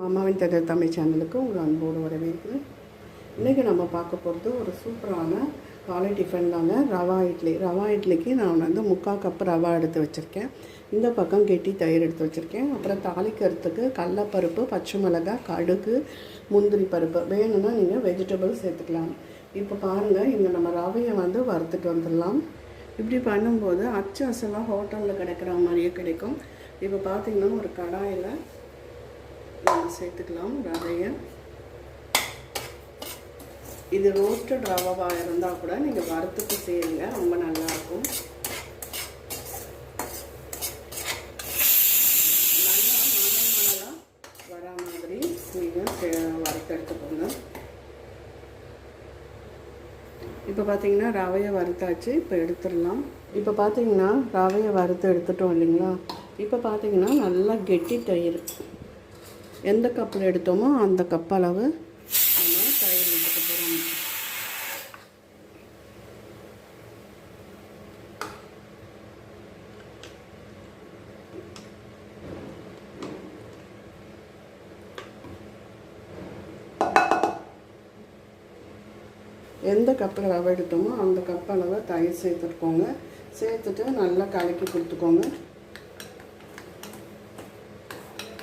மாமாவின் தெரியல் தமிழ் சேனலுக்கு உங்கள் அன்போடு வரவேற்கிறேன். இன்றைக்கி நம்ம பார்க்க போகிறது ஒரு சூப்பரான காலை டிஃபனான ரவா இட்லி. ரவா இட்லிக்கு நான் வந்து முக்கால் கப் ரவா எடுத்து வச்சுருக்கேன். இந்த பக்கம் கெட்டி தயிர் எடுத்து வச்சுருக்கேன். அப்புறம் தாளிக்கிறதுக்கு கடலப்பருப்பு பச்சை மிளகாய் கடுகு முந்திரி பருப்பு. வேணும்னா நீங்கள் வெஜிடபிள் சேர்த்துக்கலாம். இப்போ பாருங்கள் இங்கே நம்ம ரவையை வந்து வறுத்துட்டு வந்துடலாம். இப்படி பண்ணும்போது அச்சு அசலாக ஹோட்டலில் கிடைக்கிற மாதிரியே கிடைக்கும். இப்போ பார்த்தீங்கன்னா ஒரு கடாயில் நம்ம சேர்த்துக்கலாம் ரவையை இது ரோஸ்டட் ரவாவாக இருந்தால் கூட நீங்கள் வறுத்துக்கு செய்யுங்க ரொம்ப நல்லாயிருக்கும் நல்லா மணல் மணலாக வரா மாதிரி நீங்கள் வறுத்து எடுத்துக்கோங்க. இப்போ பார்த்தீங்கன்னா ரவையை வறுத்தாச்சு இப்போ எடுத்துடலாம். இப்போ பார்த்தீங்கன்னா ரவையை வறுத்து எடுத்துட்டோம் இல்லைங்களா? இப்போ பார்த்தீங்கன்னா நல்லா கெட்டி தயிர். எந்த கப்பில் எடுத்தோமோ அந்த கப் அளவு நம்ம தயிர் எடுத்துக்க போகிறோம் எந்த கப்பில் ரவை எடுத்தோமோ அந்த கப் அளவை தயிர் சேர்த்துருக்கோங்க சேர்த்துட்டு நல்லா கலக்கி கொடுத்துக்கோங்க.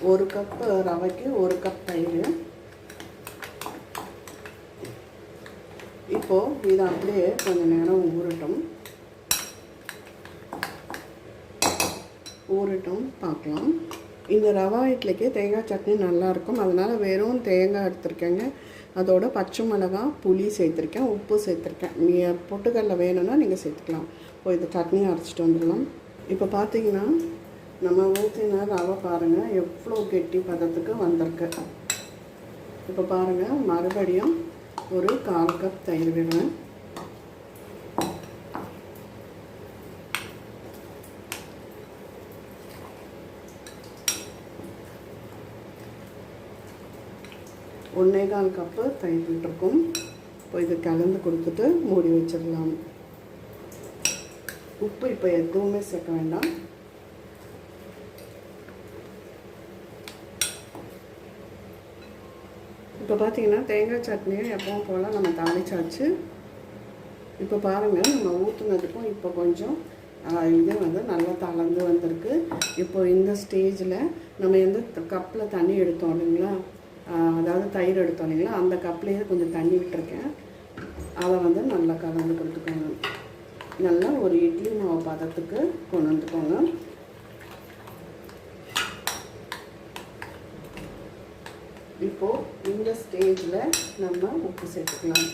ஒரு கப் ரவைக்கு ஒரு கப் தயிர். இப்போது இதை அப்படியே கொஞ்சம் நேரம் ஊறட்டும். ஊறட்டும் பார்க்கலாம். இந்த ரவா இட்லிக்கு தேங்காய் சட்னி நல்லாயிருக்கும் அதனால் வெறும் தேங்காய் எடுத்திருக்கேங்க. அதோட பச்சை மிளகா புளி சேர்த்துருக்கேன் உப்பு சேர்த்துருக்கேன். நீங்கள் பொட்டுக்கடல வேணும்னா நீங்கள் சேர்த்துக்கலாம். இப்போ இது சட்னி அரைச்சிட்டு வந்துடலாம். இப்போ பார்த்தீங்கன்னா நம்ம ஊற்றின ரவை பாருங்கள் எவ்வளோ கெட்டி பதத்துக்கு வந்திருக்கு. இப்போ பாருங்கள் மறுபடியும் ஒரு கால் கப் தயிர் விடுவேன் ஒன்றே கால் கப்பு தயிர் விட்டுருக்கும். இப்போ இது கலந்து கொடுத்துட்டு மூடி வச்சிடலாம். உப்பு இப்போ எதுவுமே சேர்க்க வேண்டாம். இப்போ பார்த்தீங்கன்னா தேங்காய் சட்னியை எப்பவும் போல் நம்ம தாளிச்சாச்சு. இப்போ பாருங்கள் நம்ம ஊற்றுனதுக்கும் இப்போ கொஞ்சம் இது வந்து நல்லா தளர்ந்து வந்திருக்கு. இப்போ இந்த ஸ்டேஜில் நம்ம எந்த கப்பில் தண்ணி எடுத்தோம் இல்லைங்களா? அதாவது தயிர் எடுத்தோம் இல்லைங்களா? அந்த கப்லேயே கொஞ்சம் தண்ணி விட்டுருக்கேன். அதை வந்து நல்லா கலந்து கொடுத்துக்கோங்க. நல்லா ஒரு இட்லி மாவு பதத்துக்கு கொண்டு வந்துக்கோங்க. இப்போது இந்த ஸ்டேஜில் நம்ம உப்பு சேர்த்துக்கலாம்.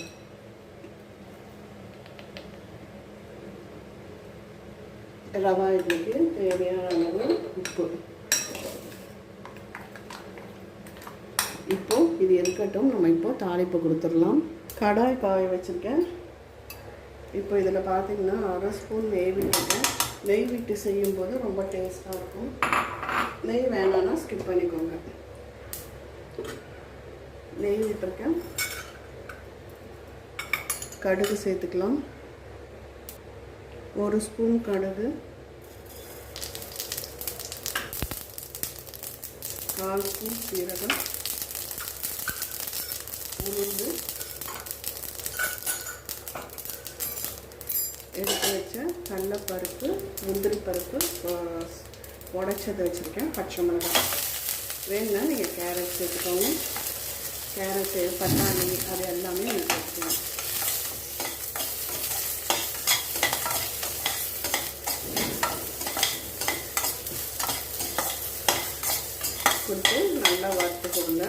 ரவா இட்லிக்கு தேவையான அளவு உப்பு. இப்போ இது இருக்கட்டும் நம்ம இப்போ தாளிப்பு கொடுத்துடலாம். கடாய் காய வச்சுருக்கேன். இப்போ இதில் பார்த்தீங்கன்னா அரை ஸ்பூன் நெய் விட்டுருக்கேன். நெய் விட்டு செய்யும்போது ரொம்ப டேஸ்ட்டாக இருக்கும். நெய் வேணான்னா ஸ்கிப் பண்ணிக்கோங்க. நெய் விட்டுருக்கேன் கடுகு சேர்த்துக்கலாம். ஒரு ஸ்பூன் கடுகு. கால் ஸ்பூன் சீரகம். உளுந்து. எடுத்து வச்ச கடலப்பருப்பு முந்திரி பருப்பு உடைச்சது வச்சுருக்கேன் பச்சை மிளகாய். வேணுன்னா நீங்கள் கேரட் சேர்த்துக்கோங்க. கேரட்டு பட்டாணி அது எல்லாமே நீங்கள் சேர்த்துக்கலாம் கொடுத்து நல்லா வறுத்து கொடுங்க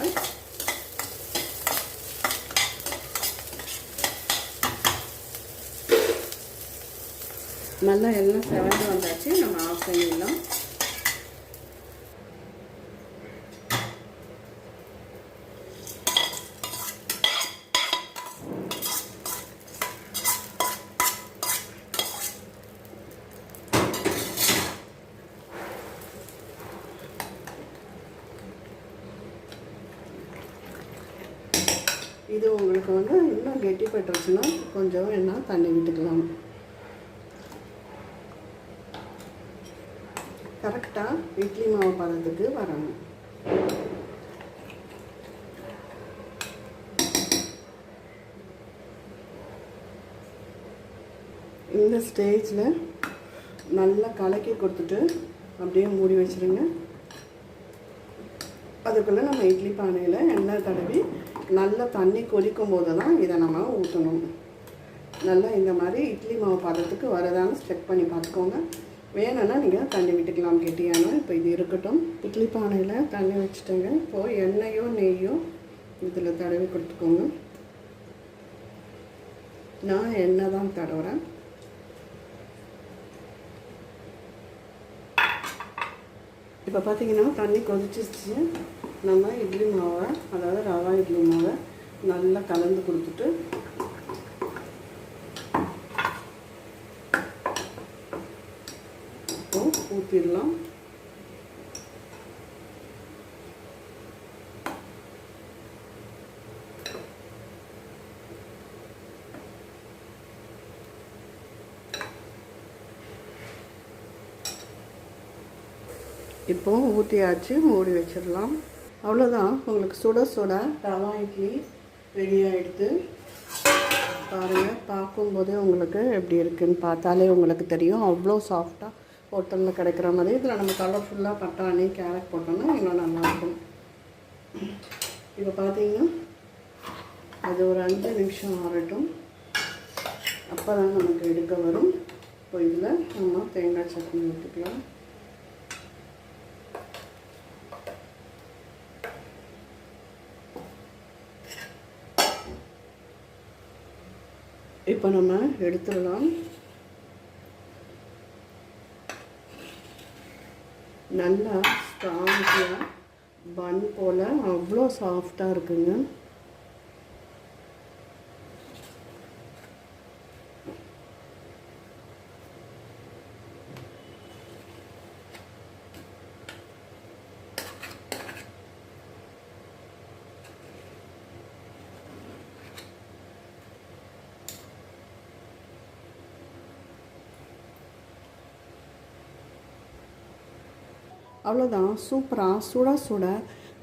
நல்லா எல்லாம் செவந்து வந்தாச்சு நம்ம ஆஃப் பண்ணிடலாம் இது உங்களுக்கு வந்து இன்னும் கெட்டிப்பட்டுருச்சுன்னா கொஞ்சம் என்ன தண்ணி விட்டுக்கலாம். கரெக்டாக இட்லி மாவு பதத்துக்கு வரணும். இந்த ஸ்டேஜில் நல்லா கலக்கி கொடுத்துட்டு அப்படியே மூடி வச்சுருங்க. அதுக்குள்ளே நம்ம இட்லி பானையில் எண்ணெய் தடவி நல்லா தண்ணி கொதிக்கும் போது தான் இதை நம்ம ஊற்றணும் நல்லா இந்த மாதிரி இட்லி மாவு பதத்துக்கு வரதான்னு செக் பண்ணி பார்த்துக்கோங்க. வேணும்னா நீங்கள் தண்ணி விட்டுக்கலாம் கெட்டியான இப்போ இது இருக்கட்டும். இட்லி பானையில் தண்ணி வச்சுட்டேங்க. இப்போது எண்ணெயோ நெய்யோ இதில் தடவி கொடுத்துக்கோங்க. நான் எண்ணெய் தான் தடவுறேன். இப்போ பார்த்தீங்கன்னா தண்ணி கொதிச்சிருச்சு. நம்ம இட்லி மாவை அதாவது ரவா இட்லி மாவை நல்லா கலந்து கொடுத்துட்டு இப்போ ஊற்றிடலாம் இப்போ ஊற்றியாச்சு மூடி வச்சிடலாம். அவ்வளோதான் உங்களுக்கு சுட சுட ரவா இட்லி ரெடி ஆகிடுது பாருங்கள் பார்க்கும்போதே உங்களுக்கு எப்படி இருக்குதுன்னு பார்த்தாலே உங்களுக்கு தெரியும். அவ்வளோ சாஃப்டாக ஹோட்டலில் கிடைக்கிற மாதிரி. இதில் நம்ம கலர்ஃபுல்லாக பட்டாணி கேரட் போட்டோம்னா இன்னும் நல்லாயிருக்கும். இப்போ பார்த்தீங்கன்னா அது ஒரு அஞ்சு நிமிஷம் ஆறட்டும். அப்போ தான் நமக்கு எடுக்க வரும். இப்போ இதில் நம்ம தேங்காய் சட்னி ஊற்றிக்கலாம் இப்போ நம்ம எடுத்துடலாம். நல்லா ஸ்ட்ராங்கியாக பன் போல் அவ்வளோ சாஃப்டாக இருக்குங்க. அவ்வளோதான் சூப்பராக சுட சுட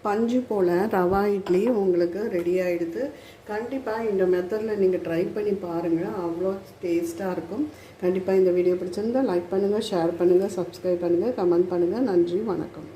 பஞ்சு போல் ரவா இட்லி உங்களுக்கு ரெடி ஆகிடுது கண்டிப்பாக இந்த மெத்தடில் நீங்கள் ட்ரை பண்ணி பாருங்கள் அவ்வளோ டேஸ்ட்டாக இருக்கும். கண்டிப்பாக இந்த வீடியோ பிடிச்சிருந்தால் லைக் பண்ணுங்கள் ஷேர் பண்ணுங்கள் சப்ஸ்கிரைப் பண்ணுங்கள் கமெண்ட் பண்ணுங்கள் நன்றி வணக்கம்.